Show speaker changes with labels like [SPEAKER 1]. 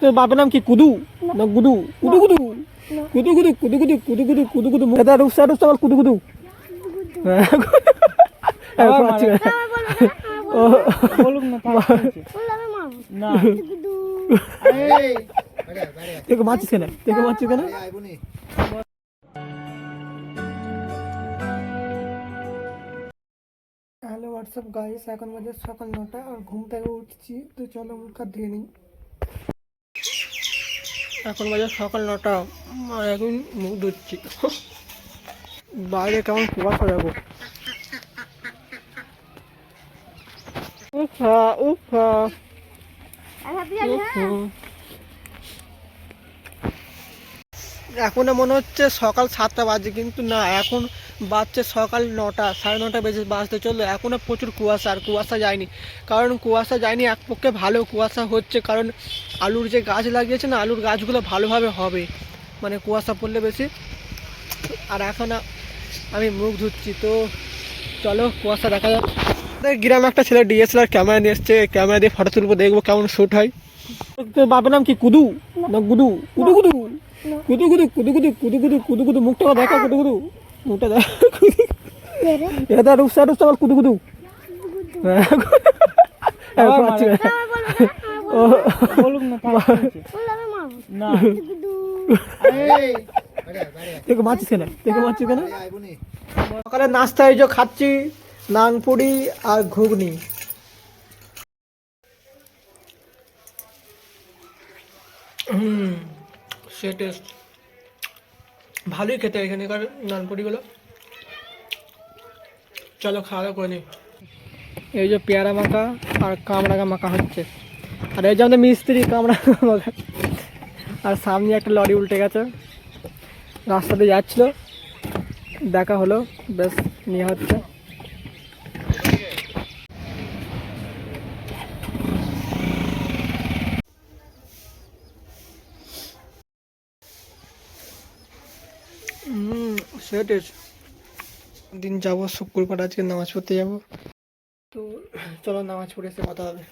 [SPEAKER 1] তোর বাপের নাম কি? কুদু? না গুদু? Kudu Kudu Kudu Kudu Kudu Kudu Kudu Kudu Kudu Kudu এটা রুসা রুসা বল কুদু কুদু হ্যাঁ, এখন ও,
[SPEAKER 2] বলুক না তার কি হয়েছে? না।
[SPEAKER 1] তোকে মারছিস কেন? তোকে মারছিস কেন? হ্যালো হোয়াটসঅ্যাপ গাইস এখন বাজে সকাল নটা আর ঘুম থেকে উঠছি তো চলো মুখ হাত ধুয়ে নিই। এখন বাজার সকাল নটা। আর এখন মুখ ধুচ্ছি। বাইরে কেমন কুয়াশা যাব উফা উফা। হুম। এখন মনে হচ্ছে সকাল সাতটা বাজে, কিন্তু না, এখন বাজছে সকাল নটা, সাড়ে নটা বেজে বাজতে চলল। এখনও প্রচুর কুয়াশা, আর কুয়াশা যায়নি। কারণ কুয়াশা যায়নি এক পক্ষে ভালো কুয়াশা হচ্ছে, কারণ আলুর যে গাছ লাগিয়েছে না, আলুর গাছগুলো ভালোভাবে হবে। মানে কুয়াশা পড়লে বেশি। আর এখন আমি মুখ ধুচ্ছি, তো চলো কুয়াশা দেখা যাক। গ্রামে একটা ছেলে ডিএসএলআর ক্যামেরা নিয়ে এসছে ক্যামেরা দিয়ে ফটো তুলবো, দেখব কেমন শ্যুট হয়। বাপের নাম কি? কুদু? না, গুদু। Kudu Kudu Kudu Kudu Kudu Kudu Kudu Kudu Kudu Kudu মুখটা দেখা কুদু কুদু। মুখটা দেখা এটা রুসা রুসা বল কুদু কুদু। মারছিস কেন? মারছিস কেন? সকালে নাস্তা এই যে খাচ্ছি নান পুরি আর ঘুগনি। হুম। সে টেস্ট ভালোই খেতে এখানকার নান পুরিগুলো চলো খাওয়া দাওয়া করে নিই। এই যে পেয়ারা মাখা আর কামড়াগা মাখা হচ্ছে। আর এই যে আমাদের মিস্ত্রি কামড়া মাখা। আর সামনে একটা লরি উল্টে গেছে। রাস্তা দিয়ে যাচ্ছিল। দেখা হলো, বেশ, নিয়ে হচ্ছে। দিন যাব শুক্রবার আজকে নামাজ পড়তে যাব। তো চলো নামাজ পড়ে এসে কথা হবে।